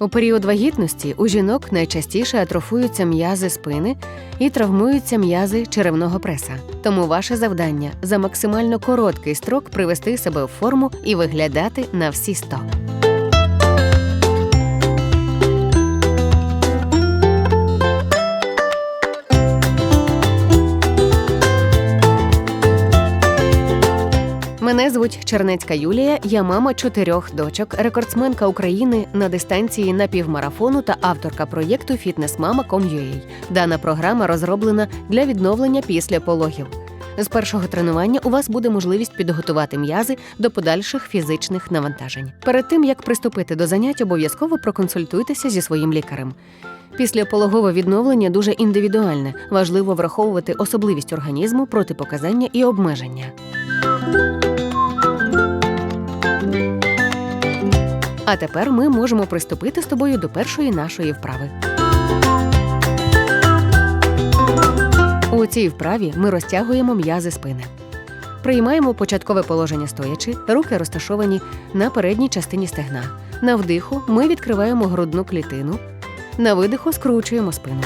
У період вагітності у жінок найчастіше атрофуються м'язи спини і травмуються м'язи черевного преса. Тому ваше завдання за максимально короткий строк привести себе в форму і виглядати на всі 100. Мене звуть Чернецька Юлія. Я мама чотирьох дочок, рекордсменка України на дистанції напівмарафону та авторка проєкту Фітнесмама.com.ua. Дана програма розроблена для відновлення після пологів. З першого тренування у вас буде можливість підготувати м'язи до подальших фізичних навантажень. Перед тим як приступити до занять, обов'язково проконсультуйтеся зі своїм лікарем. Післяпологове відновлення дуже індивідуальне. Важливо враховувати особливість організму, протипоказання і обмеження. А тепер ми можемо приступити з тобою до першої нашої вправи. У цій вправі ми розтягуємо м'язи спини. Приймаємо початкове положення стоячи, руки розташовані на передній частині стегна. На вдиху ми відкриваємо грудну клітину, на видиху скручуємо спину.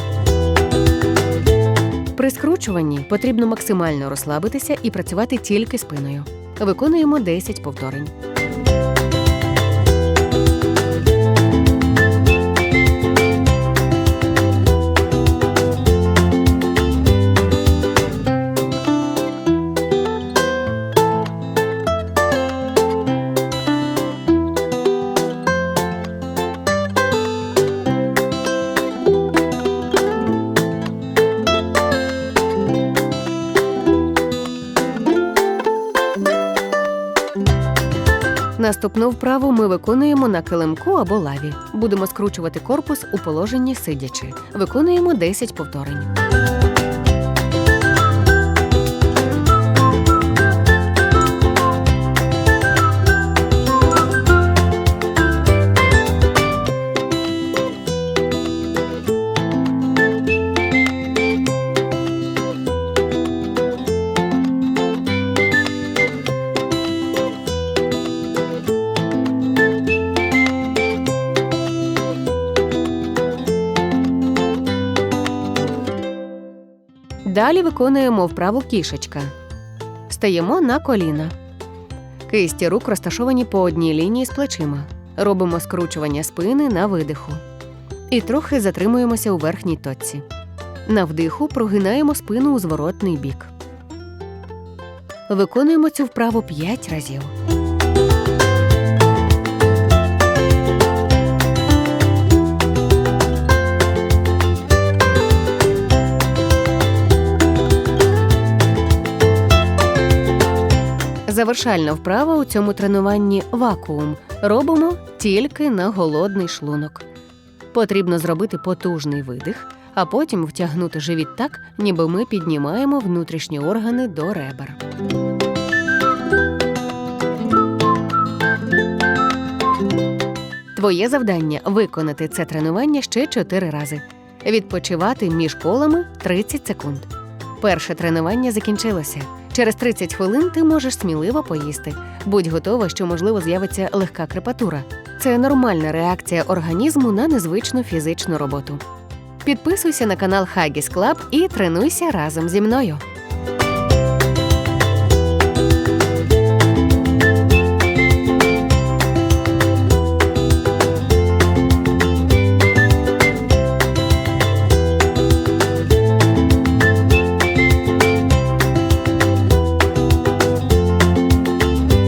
При скручуванні потрібно максимально розслабитися і працювати тільки спиною. Виконуємо 10 повторень. Наступну вправу ми виконуємо на килимку або лаві. Будемо скручувати корпус у положенні сидячи. Виконуємо 10 повторень. Далі виконуємо вправу кішечка. Стаємо на коліна. Кисті рук розташовані по одній лінії з плечима. Робимо скручування спини на видиху. І трохи затримуємося у верхній точці. На вдиху прогинаємо спину у зворотний бік. Виконуємо цю вправу 5 разів. Завершальна вправа у цьому тренуванні вакуум. Робимо тільки на голодний шлунок. Потрібно зробити потужний видих, а потім втягнути живіт так, ніби ми піднімаємо внутрішні органи до ребер. Твоє завдання виконати це тренування ще 4 рази. Відпочивати між колами 30 секунд. Перше тренування закінчилося. Через 30 хвилин ти можеш сміливо поїсти. Будь готова, що можливо з'явиться легка крепатура. Це нормальна реакція організму на незвичну фізичну роботу. Підписуйся на канал Huggies Club і тренуйся разом зі мною.